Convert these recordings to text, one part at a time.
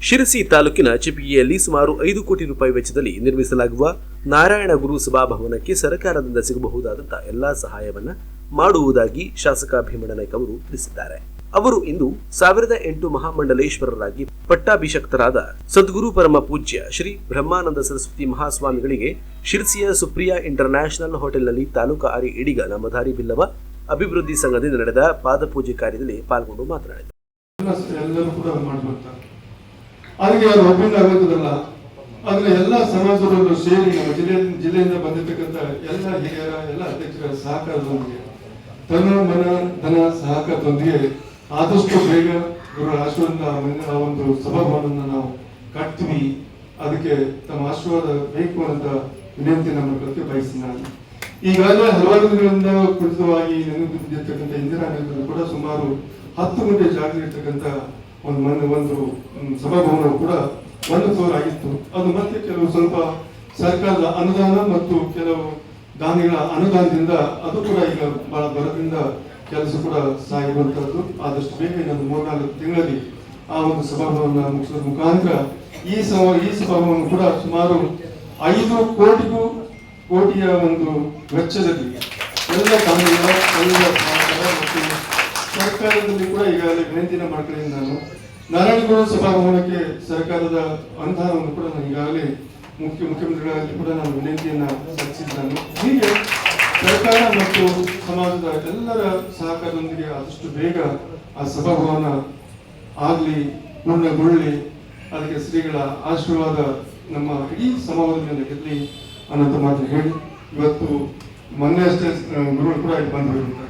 ಶಿರಸಿ ತಾಲೂಕಿನ ಚಿಪಿಗೆಯಲ್ಲಿ ಸುಮಾರು ಐದು ಕೋಟಿ ರೂಪಾಯಿ ವೆಚ್ಚದಲ್ಲಿ ನಿರ್ಮಿಸಲಾಗುವ ನಾರಾಯಣ ಗುರು ಸಭಾಭವನಕ್ಕೆ ಸರ್ಕಾರದಿಂದ ಸಿಗಬಹುದಾದಂತಹ ಎಲ್ಲಾ ಸಹಾಯವನ್ನ ಮಾಡುವುದಾಗಿ ಶಾಸಕ ಭೀಮಣ್ಣ ನಾಯ್ಕ ಅವರು ತಿಳಿಸಿದ್ದಾರೆ. ಅವರು ಇಂದು ಸಾವಿರದ ಎಂಟು ಮಹಾಮಂಡಲೇಶ್ವರರಾಗಿ ಪಟ್ಟಾಭಿಷಕ್ತರಾದ ಸದ್ಗುರು ಪರಮ ಪೂಜ್ಯ ಶ್ರೀ ಬ್ರಹ್ಮಾನಂದ ಸರಸ್ವತಿ ಮಹಾಸ್ವಾಮಿಗಳಿಗೆ ಶಿರ್ಸಿಯ ಸುಪ್ರಿಯಾ ಇಂಟರ್ನ್ಯಾಷನಲ್ ಹೋಟೆಲ್ನಲ್ಲಿ ತಾಲೂಕು ಆರಿ ಇಡಿಗ ನಮ್ಮಧಾರಿ ಬಿಲ್ಲವ ಅಭಿವೃದ್ಧಿ ಸಂಘದಿಂದ ನಡೆದ ಪಾದಪೂಜೆ ಕಾರ್ಯದಲ್ಲಿ ಪಾಲ್ಗೊಂಡು ಮಾತನಾಡಿದರು ಎಲ್ಲ ಎಲ್ಲರೂ ಕೂಡ ಮಾಡ್ಕೊಳ್ತಾರೆ ಅದಕ್ಕೆ ಅವ್ರು ಒಬ್ಬರಿಂದ ಆಗುತ್ತದಲ್ಲ ಆದ್ರೆ ಎಲ್ಲ ಸಮಾಜದವರು ಸೇರಿ ನಮ್ಮ ಜಿಲ್ಲೆ ಜಿಲ್ಲೆಯಿಂದ ಬಂದಿರತಕ್ಕಂಥ ಎಲ್ಲ ಹಿರಿಯರ, ಎಲ್ಲ ಅಧ್ಯಕ್ಷರ ಸಹಕಾರದೊಂದಿಗೆ ತನ್ನ ಮನ, ಧನ, ಸಹಕಾರದೊಂದಿಗೆ ಆದಷ್ಟು ಬೇಗ ಇವರ ಆಶೀರ್ವಾದ ಆ ಒಂದು ಸಭಾಭವನವನ್ನು ನಾವು ಕಟ್ತೀವಿ. ಅದಕ್ಕೆ ತಮ್ಮ ಆಶೀರ್ವಾದ ಬೇಕು ಅಂತ ವಿನಂತಿ ನಮ್ಮ ಪ್ರತಿ ಬಯಸಿ ನಾನು ಈಗಾಗಲೇ ಹಲವಾರು ದಿನಗಳಿಂದ ಕುರಿತವಾಗಿ ನೆನಪಿರ್ತಕ್ಕಂಥ ಇಂದಿರಾ ಗಾಂಧಿ ಕೂಡ ಸುಮಾರು ಹತ್ತು ಗಂಟೆ ಜಾಗ ಇರ್ತಕ್ಕಂಥ ಒಂದು ಮನೆ ಒಂದು ಸಭಾಭವನ ಕೂಡ ಒಂದು ಫ್ಲೋರ್ ಆಗಿತ್ತು. ಅದು ಮತ್ತೆ ಕೆಲವು ಸ್ವಲ್ಪ ಸರ್ಕಾರದ ಅನುದಾನ ಮತ್ತು ಕೆಲವು ದಾನಿಗಳ ಅನುದಾನದಿಂದ ಅದು ಕೂಡ ಈಗ ಬಹಳ ಬರದಿಂದ ಕೆಲಸ ಕೂಡ ಸಾಗಿರುವಂತಹದ್ದು. ಆದಷ್ಟು ಬೇಗ ಇನ್ನೊಂದು ಮೂರ್ನಾಲ್ಕು ತಿಂಗಳಲ್ಲಿ ಆ ಒಂದು ಸಭಾಭವನ ಮುಗಿಸೋದ್ರ ಮುಖಾಂತರ ಈ ಸಭಾ, ಈ ಸಭಾಭವನ ಕೂಡ ಸುಮಾರು ಐದು ಕೋಟಿಗೂ, ಕೋಟಿಯ ಒಂದು ವೆಚ್ಚದಲ್ಲಿ ಎಲ್ಲ ಕಾನೂನುಗಳ ಎಲ್ಲ ಸರ್ಕಾರದಲ್ಲಿ ಕೂಡ ಈಗಾಗಲೇ ವಿನಂತಿನ ಮಾಡ್ಕೊಂಡಿದ್ದೀನಿ ನಾನು ನಾರಾಯಣಗೌಡ ಸಭಾಭವನಕ್ಕೆ ಸರ್ಕಾರದ ಅನುದಾನವನ್ನು ಕೂಡ ನಾನು ಈಗಾಗಲೇ ಮುಖ್ಯ ಮುಖ್ಯಮಂತ್ರಿಗಳಲ್ಲಿ ಕೂಡ ನಾನು ವಿನಂತಿಯನ್ನು ಸಲ್ಲಿಸಿದ್ದಾನೆ. ಹೀಗೆ ಸರ್ಕಾರ ಮತ್ತು ಸಮಾಜದ ಎಲ್ಲರ ಸಹಕಾರದೊಂದಿಗೆ ಆದಷ್ಟು ಬೇಗ ಆ ಸಭಾಭವನ ಆಗಲಿ, ಪೂರ್ಣಗೊಳ್ಳಿ. ಅದಕ್ಕೆ ಶ್ರೀಗಳ ಆಶೀರ್ವಾದ ನಮ್ಮ ಇಡೀ ಸಮಾಜದ ಮೇಲೆ ಅನ್ನೋದು ಮಾತ್ರ ಮಾತು ಹೇಳಿ. ಇವತ್ತು ಮೊನ್ನೆ ಅಷ್ಟೇ ಗುರುಗಳು ಕೂಡ ಇಲ್ಲಿ ಬಂದು ಹೋಗಿದ್ದಾರೆ.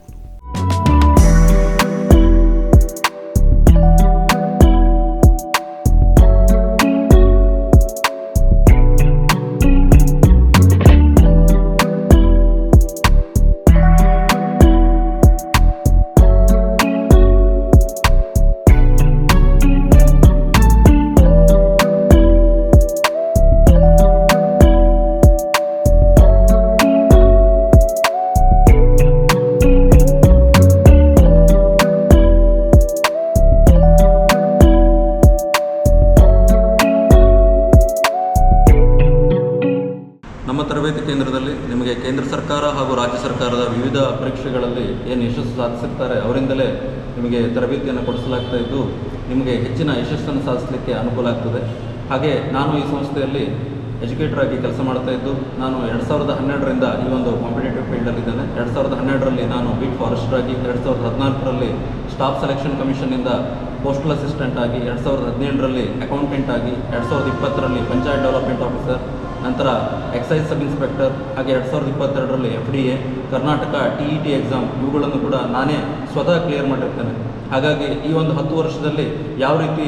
ತರಬೇತಿ ಕೇಂದ್ರದಲ್ಲಿ ನಿಮಗೆ ಕೇಂದ್ರ ಸರ್ಕಾರ ಹಾಗೂ ರಾಜ್ಯ ಸರ್ಕಾರದ ವಿವಿಧ ಪರೀಕ್ಷೆಗಳಲ್ಲಿ ಏನು ಯಶಸ್ಸು ಸಾಧಿಸಿರ್ತಾರೆ ಅವರಿಂದಲೇ ನಿಮಗೆ ತರಬೇತಿಯನ್ನು ಕೊಡಿಸಲಾಗ್ತಾ ಇದ್ದು, ನಿಮಗೆ ಹೆಚ್ಚಿನ ಯಶಸ್ಸನ್ನು ಸಾಧಿಸಲಿಕ್ಕೆ ಅನುಕೂಲ ಆಗ್ತದೆ. ಹಾಗೆ ನಾನು ಈ ಸಂಸ್ಥೆಯಲ್ಲಿ ಎಜುಕೇಟರ್ ಆಗಿ ಕೆಲಸ ಮಾಡ್ತಾ ಇದ್ದು, ನಾನು ಎರಡು ಸಾವಿರದ ಹನ್ನೆರಡರಿಂದ ಈ ಒಂದು ಕಾಂಪಿಟೇಟಿವ್ ಫೀಲ್ಡಲ್ಲಿದ್ದೇನೆ ಎರಡು ಸಾವಿರದ ಹನ್ನೆರಡರಲ್ಲಿ ನಾನು ಬೀಟ್ ಫಾರೆಸ್ಟರ್ ಆಗಿ, ಎರಡು ಸಾವಿರದ ಹದಿನಾಲ್ಕರಲ್ಲಿ ಸ್ಟಾಫ್ ಸೆಲೆಕ್ಷನ್ ಕಮಿಷನ್ನಿಂದ ಪೋಸ್ಟಲ್ ಅಸಿಸ್ಟೆಂಟ್ ಆಗಿ, ಎರಡು ಸಾವಿರದ ಹದಿನೆಂಟರಲ್ಲಿ ಅಕೌಂಟೆಂಟ್ ಆಗಿ, ಎರಡು ಸಾವಿರದ ಇಪ್ಪತ್ತರಲ್ಲಿ ಪಂಚಾಯತ್ ಡೆವಲಪ್ಮೆಂಟ್ ಆಫೀಸರ್ ನಂತರ ಎಕ್ಸೈಸ್ ಸಬ್ ಇನ್ಸ್ಪೆಕ್ಟರ್ ಹಾಗೆ ಎರಡು ಸಾವಿರದ ಇಪ್ಪತ್ತೆರಡರಲ್ಲಿ F D A Karnataka T E T exam ಇವುಗಳನ್ನು ಕೂಡ ನಾನೇ ಸ್ವತಃ ಕ್ಲಿಯರ್ ಮಾಡಿರ್ತೇನೆ. ಹಾಗಾಗಿ ಈ ಒಂದು ಹತ್ತು ವರ್ಷದಲ್ಲಿ ಯಾವ ರೀತಿ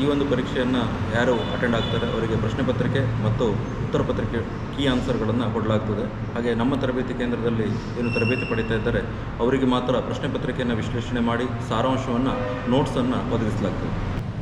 ಈ ಒಂದು ಪರೀಕ್ಷೆಯನ್ನು ಯಾರು ಅಟೆಂಡ್ ಆಗ್ತಾರೆ ಅವರಿಗೆ ಪ್ರಶ್ನೆ ಪತ್ರಿಕೆ ಮತ್ತು ಉತ್ತರ ಪತ್ರಿಕೆ ಕೀ ಆನ್ಸರ್ಗಳನ್ನು ಕೊಡಲಾಗ್ತದೆ. ಹಾಗೆ ನಮ್ಮ ತರಬೇತಿ ಕೇಂದ್ರದಲ್ಲಿ ಏನು ತರಬೇತಿ ಪಡೀತಾ ಇದ್ದಾರೆ, ಅವರಿಗೆ ಮಾತ್ರ ಪ್ರಶ್ನೆ ಪತ್ರಿಕೆಯನ್ನು ವಿಶ್ಲೇಷಣೆ ಮಾಡಿ, ಸಾರಾಂಶವನ್ನು ನೋಟ್ಸನ್ನು ಒದಗಿಸಲಾಗ್ತದೆ.